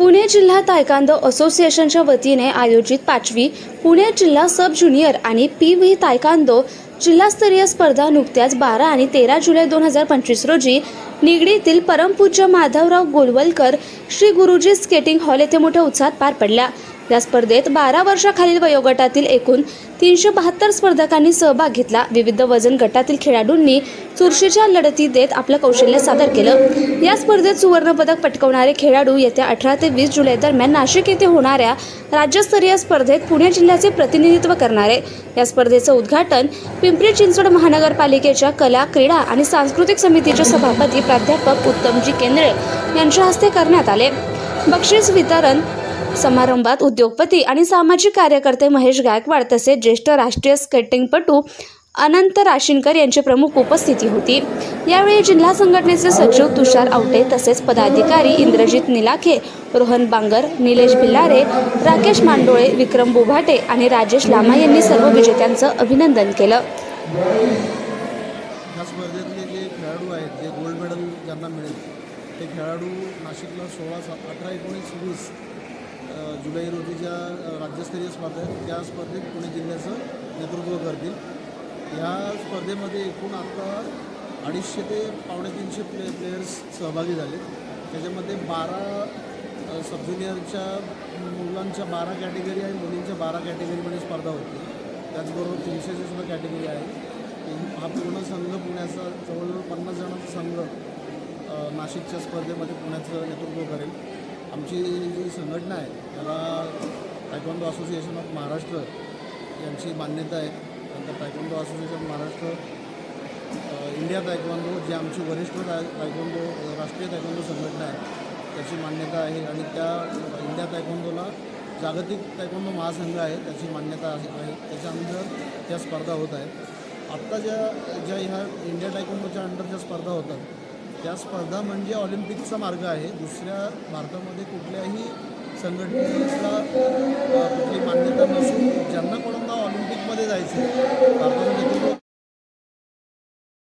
पुणे जिल्हा तायकांदो असोसिएशनच्या वतीने आयोजित पाचवी पुणे जिल्हा सब ज्युनियर आणि पी व्ही तायकांदो जिल्हास्तरीय स्पर्धा नुकत्याच बारा आणि तेरा जुलै दोन हजार पंचवीस रोजी निगडीतील परमपूज्य माधवराव गोलवलकर श्री गुरुजी स्केटिंग हॉल येथे मोठ्या उत्साहात पार पडल्या. या स्पर्धेत बारा वर्षाखालील वयोगटातील एकूण तीनशे बहात्तर स्पर्धकांनी सहभाग घेतला. विविध वजन गटातील खेळाडूंनी चुरशीच्या लढती देत आपलं कौशल्य सादर केलं. या स्पर्धेत सुवर्णपदक पटकवणारे खेळाडू येत्या अठरा ते वीस जुलै दरम्यान नाशिक येथे होणाऱ्या राज्यस्तरीय स्पर्धेत पुणे जिल्ह्याचे प्रतिनिधित्व करणारे. या स्पर्धेचं उद्घाटन पिंपरी चिंचवड महानगरपालिकेच्या कला क्रीडा आणि सांस्कृतिक समितीचे सभापती प्राध्यापक उत्तमजी केंद्रे यांच्या हस्ते करण्यात आले. बक्षीस वितरण समारंभात उद्योगपती आणि सामाजिक कार्यकर्ते महेश गायकवाड तसेच ज्येष्ठ राष्ट्रीय स्केटिंगपटू अनंत राशीनकर यांची प्रमुख उपस्थिती होती. यावेळी जिल्हा संघटनेचे सचिव तुषार आवटे तसेच पदाधिकारी इंद्रजित निलाखे रोहन बांगर निलेश भिल्लारे राकेश मांडोळे विक्रम बोभाटे आणि राजेश लामा यांनी सर्व विजेत्यांचं अभिनंदन केलं. या स्पर्धेतले जे खेळाडू आहेत जे गोल्ड मेडल ज्यांना मिळेल ते खेळाडू नाशिकला सोळा सात अठरा एकोणीस वीस जुलै रोजी ज्या राज्यस्तरीय स्पर्धा आहेत त्या स्पर्धेत पुणे जिल्ह्याचं नेतृत्व करतील. या स्पर्धेमध्ये एकूण आता अडीचशे ते पावणे तीनशे प्ले प्लेयर्स सहभागी झाले त्याच्यामध्ये बारा सब ज्युनियरच्या मुलांच्या बारा कॅटेगरी आणि मुलींच्या बारा कॅटेगरीमध्ये स्पर्धा होती. त्याचबरोबर तीनशेची सुद्धा कॅटेगरी आहे. हा पूर्ण संघ पुण्याचा जवळजवळ पन्नास जणांचा संघ नाशिकच्या स्पर्धेमध्ये पुण्याचं नेतृत्व करेल. आमची जी संघटना आहे त्याला टायकॉन्डो असोसिएशन ऑफ महाराष्ट्र यांची मान्यता आहे. नंतर taekwondo association Maharashtra India taekwondo जी आमची वरिष्ठ ताय तायक्वांदो राष्ट्रीय तायक्वांदो संघटना आहे त्याची मान्यता आहे. आणि त्या इंडिया तायक्वांदोला जागतिक तायक्वांदो महासंघ आहे त्याची मान्यता आहे. त्याच्या अंदर त्या स्पर्धा होत आहेत. आत्ता ज्या ज्या ह्या इंडिया टायकोंडोच्या अंडर ज्या स्पर्धा होतात त्या स्पर्धा म्हणजे ऑलिम्पिकचा मार्ग आहे. दुसऱ्या भारतामध्ये कुठल्याही संघटनेला कुठली मान्यता नसून ज्यांना कोणाला ऑलिम्पिकमध्ये जायचं